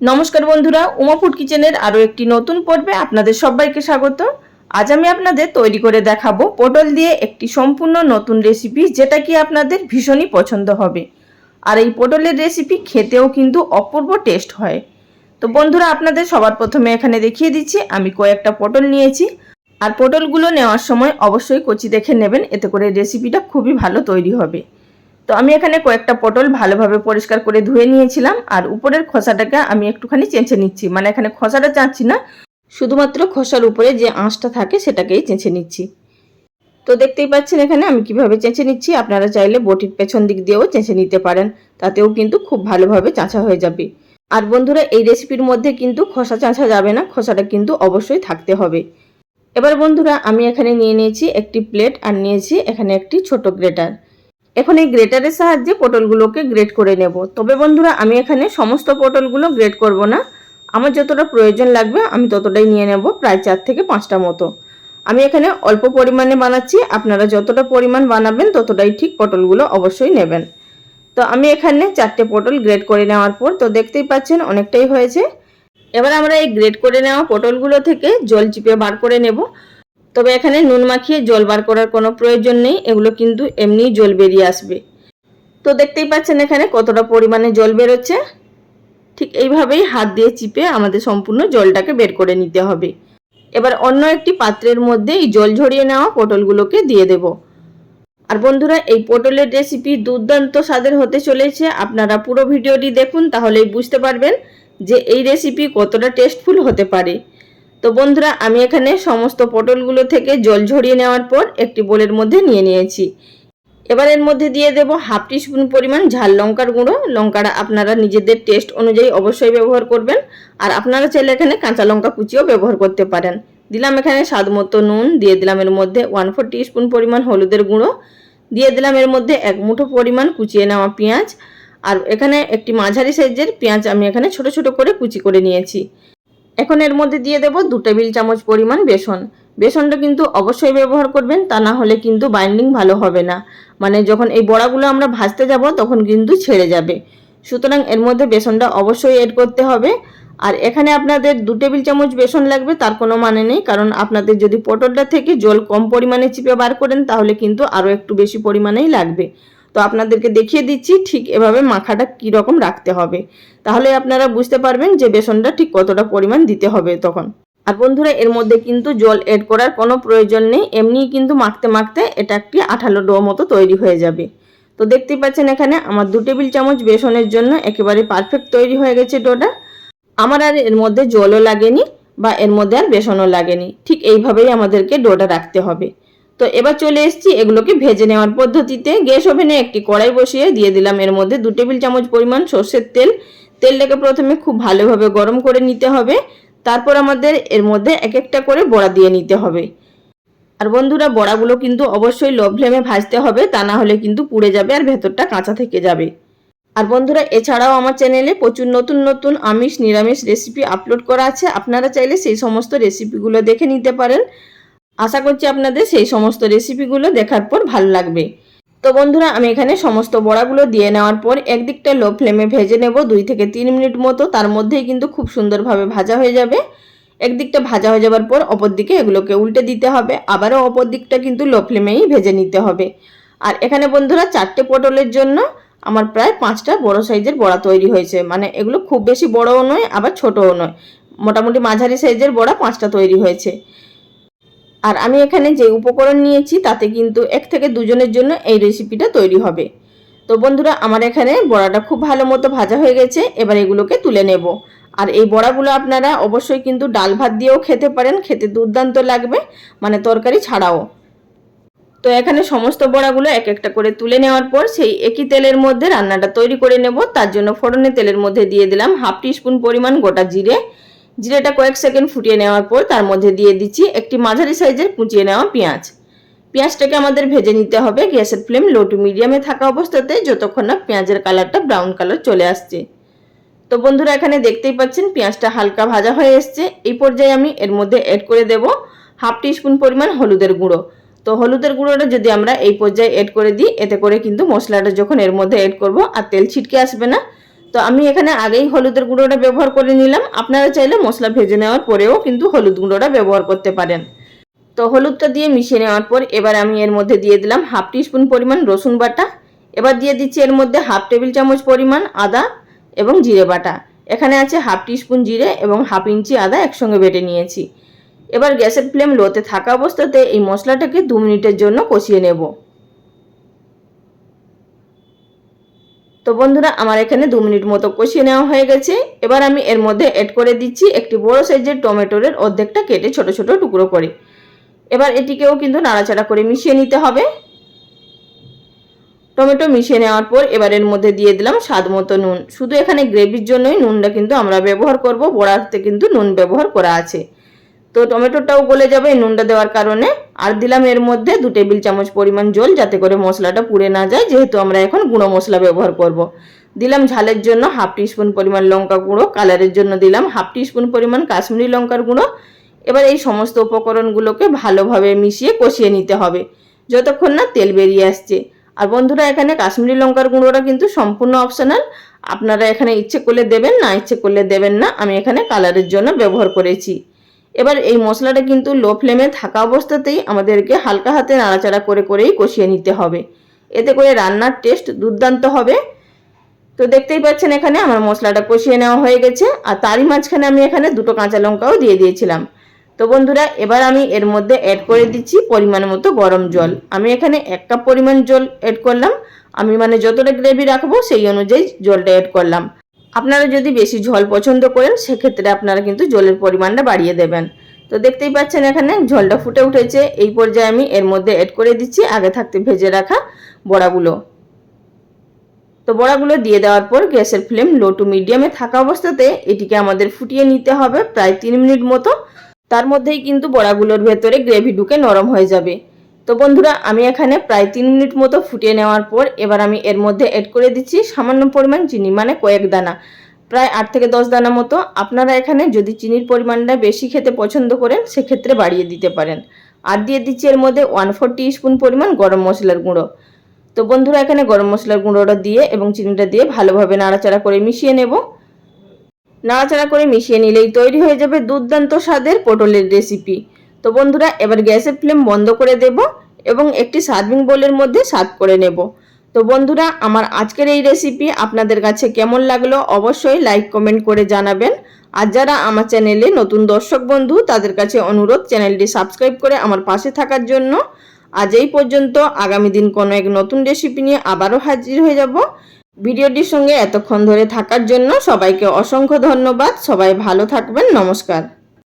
নমস্কার বন্ধুরা, উমা ফুড কিচেনের আরও একটি নতুন পর্বে আপনাদের সবাইকে স্বাগত। আজ আমি আপনাদের তৈরি করে দেখাবো পটল দিয়ে একটি সম্পূর্ণ নতুন রেসিপি যেটা কি আপনাদের ভীষণই পছন্দ হবে। আর এই পটলের রেসিপি খেতেও কিন্তু অপূর্ব টেস্ট হয়। তো বন্ধুরা, আপনাদের সবার প্রথমে এখানে দেখিয়ে দিচ্ছি, আমি কয়েকটা পটল নিয়েছি। আর পটলগুলো নেওয়ার সময় অবশ্যই কচি দেখে নেবেন, এতে করে রেসিপিটা খুবই ভালো তৈরি হবে। তো আমি এখানে কয়েকটা পটল ভালোভাবে পরিষ্কার করে ধুয়ে নিয়েছিলাম, আর উপরের খোসাটাকে আমি একটুখানি চেঁচে নিচ্ছি। মানে এখানে খোসাটা চাচ্ছি না, শুধুমাত্র খোসার উপরে যে আঁশটা থাকে সেটাকেই চেঁচে নিচ্ছি। তো দেখতেই পাচ্ছেন এখানে আমি কীভাবে চেঁচে নিচ্ছি, আপনারা চাইলে বটির পেছন দিক দিয়েও চেঁচে নিতে পারেন, তাতেও কিন্তু খুব ভালোভাবে চাঁচা হয়ে যাবে। আর বন্ধুরা, এই রেসিপির মধ্যে কিন্তু খোসা চাঁচা যাবে না, খোসাটা কিন্তু অবশ্যই থাকতে হবে। এবার বন্ধুরা, আমি এখানে নিয়ে নিয়েছি একটি প্লেট আর নিয়েছি এখানে একটি ছোট গ্রেটার এখন এই গ্রেটারের সাহায্যে পটলগুলোকে গ্রেট করে নেব। তবে বন্ধুরা, আমি এখানে সমস্ত পটলগুলো গ্রেট করব না। আমার যতটা প্রয়োজন লাগবে, আমি ততটাই নিয়ে নেব, প্রায় চার থেকে পাঁচটা মতো। আমি এখানে অল্প পরিমাণে বানাচ্ছি, আপনারা যতটা পরিমাণ বানাবেন, ততটাই ঠিক পটলগুলো অবশ্যই নেবেন। তো আমি এখানে চারটে পটল গ্রেট করে নেওয়ার পর, তো দেখতেই পাচ্ছেন অনেকটাই হয়েছে। এবার আমরা এই গ্রেট করে নেওয়া পটলগুলো থেকে জল চিপে বার করে নেব। তবে এখানে নুন মাখিয়ে জল বার করার কোনো প্রয়োজন নেই, এগুলো কিন্তু এমনিই জল বেরিয়ে আসবে। তো দেখতেই পাচ্ছেন এখানে কতটা পরিমাণে জল বেরোচ্ছে। ঠিক এইভাবেই হাত দিয়ে চিপে আমাদের সম্পূর্ণ জলটাকে বের করে নিতে হবে। এবার অন্য একটি পাত্রের মধ্যে এই জল ঝরিয়ে নেওয়া পটলগুলোকে দিয়ে দেব। আর বন্ধুরা, এই পটলের রেসিপি দুর্দান্ত স্বাদের হতে চলেছে। আপনারা পুরো ভিডিওটি দেখুন, তাহলেই বুঝতে পারবেন যে এই রেসিপি কতটা টেস্টফুল হতে পারে। তো বন্ধুরা, আমি এখানে সমস্ত পটলগুলো থেকে জল ঝরিয়ে নেওয়ার পর একটি বোলের মধ্যে নিয়ে নিয়েছি। এবার এর মধ্যে দিয়ে দেব হাফ টিস্পুন পরিমাণ ঝাল লঙ্কার গুঁড়ো। লঙ্কাটা আপনারা নিজেদের টেস্ট অনুযায়ী অবশ্যই ব্যবহার করবেন। আর আপনারা চাইলে এখানে কাঁচা লঙ্কা কুচিও ব্যবহার করতে পারেন। দিলাম এখানে স্বাদ মতো নুন, দিয়ে দিলাম এর মধ্যে ওয়ান ফোর টিস্পুন পরিমাণ হলুদের গুঁড়ো। দিয়ে দিলাম এর মধ্যে এক মুঠো পরিমাণ কুচিয়ে নেওয়া পেঁয়াজ। আর এখানে একটি মাঝারি সাইজের পেঁয়াজ আমি এখানে ছোট ছোট করে কুচি করে নিয়েছি। এখন এর মধ্যে দিয়ে দেব দু টেবিল চামচ পরিমাণ বেসন। বেসনটা কিন্তু অবশ্যই ব্যবহার করবেন, তা না হলে কিন্তু বাইন্ডিং ভালো হবে না। মানে যখন এই বড়াগুলো আমরা ভাজতে যাব, তখন কিন্তু ছেড়ে যাবে। সুতরাং এর মধ্যে বেসনটা অবশ্যই এড করতে হবে। আর এখানে আপনাদের দু টেবিল চামচ বেসন লাগবে, তার কোনো মানে নেই, কারণ আপনাদের যদি পটলটা থেকে জল কম পরিমাণে চিপে বার করেন, তাহলে কিন্তু আরও একটু বেশি পরিমাণেই লাগবে। তো আপনাদেরকে দেখিয়ে দিচ্ছি ঠিক এভাবে মাখাটা কী রকম রাখতে হবে। তাহলে আপনারা বুঝতে পারবেন যে বেসনটা ঠিক কতটা পরিমাণ দিতে হবে তখন। আর বন্ধুরা, এর মধ্যে কিন্তু জল এড করার কোনো প্রয়োজন নেই। এমনিই কিন্তু মাখতে মাখতে এটা একটি আঠালো ডো মতো তৈরি হয়ে যাবে। তো দেখতেই পাচ্ছেন এখানে আমার দু টেবিল চামচ বেসনের জন্য একেবারে পারফেক্ট তৈরি হয়ে গেছে ডোটা। আমার আর এর মধ্যে জলও লাগেনি বা এর মধ্যে আর বেসনও লাগেনি। ঠিক এইভাবেই আমাদেরকে ডোটা রাখতে হবে। তো এবার চলে এসেছি এগুলোকে ভেজে নেওয়ার পদ্ধতিতে। গ্যাস ওভেনে একটি কড়াই বসিয়ে দিয়ে দিলাম। এর মধ্যে দু টেবিল চামচ পরিমাণ সর্ষের তেল। তেলটাকে প্রথমে খুব ভালোভাবে গরম করে নিতে হবে। তারপর আমাদের এর মধ্যে এক একটা করে বড়া দিয়ে নিতে হবে। আর বন্ধুরা, বড়াগুলো কিন্তু অবশ্যই লো ফ্লেমে ভাজতে হবে, তা না হলে কিন্তু পুড়ে যাবে আর ভেতরটা কাঁচা থেকে যাবে। আর বন্ধুরা, এছাড়াও আমার চ্যানেলে প্রচুর নতুন নতুন আমিষ নিরামিষ রেসিপি আপলোড করা আছে। আপনারা চাইলে সেই সমস্ত রেসিপিগুলো দেখে নিতে পারেন। আশা করছি আপনাদের সেই সমস্ত রেসিপিগুলো দেখার পর ভালো লাগবে। তো বন্ধুরা, আমি এখানে সমস্ত বড়াগুলো দিয়ে নেওয়ার পর একদিকটা লো ফ্লেমে ভেজে নেব দুই থেকে তিন মিনিট মতো। তার মধ্যেই কিন্তু খুব সুন্দরভাবে ভাজা হয়ে যাবে। একদিকটা ভাজা হয়ে যাবার পর অপর দিকে এগুলোকে উল্টে দিতে হবে। আবারও অপর দিকটা কিন্তু লো ফ্লেমেই ভেজে নিতে হবে। আর এখানে বন্ধুরা, চারটে পটলের জন্য আমার প্রায় পাঁচটা বড় সাইজের বড়া তৈরি হয়েছে। মানে এগুলো খুব বেশি বড়ও নয়, আবার ছোটও নয়। মোটামুটি মাঝারি সাইজের বড়া পাঁচটা তৈরি হয়েছে। আর আমি এখানে যে উপকরণ নিয়েছি, তাতে কিন্তু এক থেকে দুজনের জন্য এই রেসিপিটা তৈরি হবে। তো বন্ধুরা, আমার এখানে বড়াটা খুব ভালো মতো ভাজা হয়ে গেছে, এবার এগুলোকে তুলে নেব। আর এই বড়াগুলো আপনারা অবশ্যই কিন্তু ডাল ভাত দিয়েও খেতে পারেন, খেতে দুর্দান্ত লাগবে মানে তরকারি ছাড়াও। তো এখানে সমস্ত বড়াগুলো এক একটা করে তুলে নেওয়ার পর, সেই একই তেলের মধ্যে রান্নাটা তৈরি করে নেব। তার জন্য ফোড়নে তেলের মধ্যে দিয়ে দিলাম হাফ টিস্পুন পরিমাণ গোটা জিরে জিরেটা কয়েক সেকেন্ড ফুটিয়ে নেওয়ার পর তার মধ্যে দিয়ে দিচ্ছি একটি মাঝারি সাইজের কুচিয়ে নেওয়া পেঁয়াজ। পেঁয়াজটাকে আমাদের ভেজে নিতে হবে গ্যাসের ফ্লেম লো টু মিডিয়ামে থাকা অবস্থাতে যতক্ষণ না পেঁয়াজের কালারটা ব্রাউন কালার চলে আসছে। তো বন্ধুরা, এখানে দেখতেই পাচ্ছেন পেঁয়াজটা হালকা ভাজা হয়ে এসছে। এই পর্যায়ে আমি এর মধ্যে অ্যাড করে দেব হাফ টিস্পুন পরিমাণ হলুদের গুঁড়ো। তো হলুদের গুঁড়োটা যদি আমরা এই পর্যায়ে অ্যাড করে দিই, এতে করে কিন্তু মশলাটা যখন এর মধ্যে অ্যাড করব আর তেল ছিটকে আসবে না তো আমি এখানে আগেই হলুদের গুঁড়োটা ব্যবহার করে নিলাম। আপনারা চাইলে মশলা ভেজে নেওয়ার পরেও কিন্তু হলুদ গুঁড়োটা ব্যবহার করতে পারেন। তো হলুদটা দিয়ে মিশিয়ে নেওয়ার পর এবার আমি এর মধ্যে দিয়ে দিলাম হাফ টিস্পুন পরিমাণ রসুন বাটা। এবার দিয়ে দিচ্ছি এর মধ্যে হাফ টেবিল চামচ পরিমাণ আদা এবং জিরে বাটা। এখানে আছে হাফ টিস্পুন জিরে এবং হাফ ইঞ্চি আদা একসঙ্গে বেটে নিয়েছি। এবার গ্যাসের ফ্লেম লোতে থাকা অবস্থাতে এই মশলাটাকে দু মিনিটের জন্য কষিয়ে নেব। তো বন্ধুরা, আমার এখানে দু মিনিট মতো কষিয়ে নেওয়া হয়ে গেছে। এবার আমি এর মধ্যে অ্যাড করে দিচ্ছি একটি বড় সাইজের টমেটোরের অর্ধেকটা কেটে ছোট ছোট টুকরো করে। এবার এটিকেও কিন্তু নাড়াচাড়া করে মিশিয়ে নিতে হবে। টমেটো মিশিয়ে নেওয়ার পর এবার এর মধ্যে দিয়ে দিলাম স্বাদ মতো নুন। শুধু এখানে গ্রেভির জন্যই নুনটা কিন্তু আমরা ব্যবহার করব, বড়াতে কিন্তু নুন ব্যবহার করা আছে। তো টমেটোটাও গলে যাবে, নুনটা দেওয়ার কারণে। আর দিলাম এর মধ্যে দু টেবিল চামচ পরিমাণ জল, যাতে করে মশলাটা পুড়ে না যায়, যেহেতু আমরা এখন গুঁড়ো মশলা ব্যবহার করব। দিলাম ঝালের জন্য হাফ টিস্পুন পরিমাণ লঙ্কা গুঁড়ো, কালারের জন্য দিলাম হাফ টিস্পুন পরিমাণ কাশ্মীরি লঙ্কার গুঁড়ো। এবার এই সমস্ত উপকরণগুলোকে ভালোভাবে মিশিয়ে কষিয়ে নিতে হবে, যতক্ষণ না তেল বেরিয়ে আসছে। আর বন্ধুরা, এখানে কাশ্মীরি লঙ্কার গুঁড়োটা কিন্তু সম্পূর্ণ অপশনাল। আপনারা এখানে ইচ্ছে করলে দেবেন, না ইচ্ছে করলে দেবেন না। আমি এখানে কালারের জন্য ব্যবহার করেছি। এবার এই মশলাটা কিন্তু লো ফ্লেমে থাকা অবস্থাতেই আমাদেরকে হালকা হাতে নাড়াচাড়া করে করেই কষিয়ে নিতে হবে। এতে করে রান্নার টেস্ট দুর্দান্ত হবে। তো দেখতেই পাচ্ছেন এখানে আমার মশলাটা কষিয়ে নেওয়া হয়ে গেছে, আর তারই মাঝখানে আমি এখানে দুটো কাঁচা লঙ্কাও দিয়ে দিয়েছিলাম। তো বন্ধুরা, এবার আমি এর মধ্যে অ্যাড করে দিচ্ছি পরিমাণ মতো গরম জল। আমি এখানে এক কাপ পরিমাণ জল অ্যাড করলাম। আমি মানে যতটা গ্রেভি রাখব সেই অনুযায়ী জলটা অ্যাড করলাম। আপনারা যদি বেশি ঝোল পছন্দ করেন, সেক্ষেত্রে আপনারা কিন্তু জলের পরিমাণটা বাড়িয়ে দেবেন। তো দেখতেই পাচ্ছেন এখানে ঝোলটা ফুটে উঠেছে। এই পর্যায়ে আমি এর মধ্যে অ্যাড করে দিচ্ছি আগে থাকতে ভেজে রাখা বড়াগুলো। তো বড়াগুলো দিয়ে দেওয়ার পর গ্যাসের ফ্লেম লো টু মিডিয়ামে থাকা অবস্থাতে এটিকে আমাদের ফুটিয়ে নিতে হবে প্রায় তিন মিনিট মতো। তার মধ্যেই কিন্তু বড়াগুলোর ভেতরে গ্রেভি ঢুকে নরম হয়ে যাবে। তো বন্ধুরা, আমি এখানে প্রায় তিন মিনিট মতো ফুটিয়ে নেওয়ার পর এবার আমি এর মধ্যে অ্যাড করে দিচ্ছি সামান্য পরিমাণ চিনি মানে কয়েক দানা। প্রায় আট থেকে দশ দানা মতো। আপনারা এখানে যদি চিনির পরিমাণটা বেশি খেতে পছন্দ করেন, সেক্ষেত্রে বাড়িয়ে দিতে পারেন। আর দিয়ে দিচ্ছি এর মধ্যে ওয়ান ফোর স্পুন পরিমাণ গরম মশলার গুঁড়ো। তো বন্ধুরা, এখানে গরম মশলার গুঁড়োটা দিয়ে এবং চিনিটা দিয়ে ভালোভাবে নাড়াচাড়া করে মিশিয়ে নেব। নাড়াচাড়া করে মিশিয়ে নিলেই তৈরি হয়ে যাবে দুর্দান্ত স্বাদের পটলের রেসিপি তো বন্ধুরা, এবার গ্যাসের ফ্লেম বন্ধ করে দেব এবং একটি সার্ভিং বোলের মধ্যে সার্ভ করে নেব। তো বন্ধুরা, আমার আজকের এই রেসিপি আপনাদের কাছে কেমন লাগল অবশ্যই লাইক কমেন্ট করে জানাবেন। আর যারা আমার চ্যানেলে নতুন দর্শক বন্ধু, তাদের কাছে অনুরোধ চ্যানেলটি সাবস্ক্রাইব করে আমার পাশে থাকার জন্য। আজ এই পর্যন্ত, আগামী দিন কোনো এক নতুন রেসিপি নিয়ে আবারও হাজির হয়ে যাব। ভিডিওটির সঙ্গে এতক্ষণ ধরে থাকার জন্য সবাইকে অসংখ্য ধন্যবাদ। সবাই ভালো থাকবেন। নমস্কার।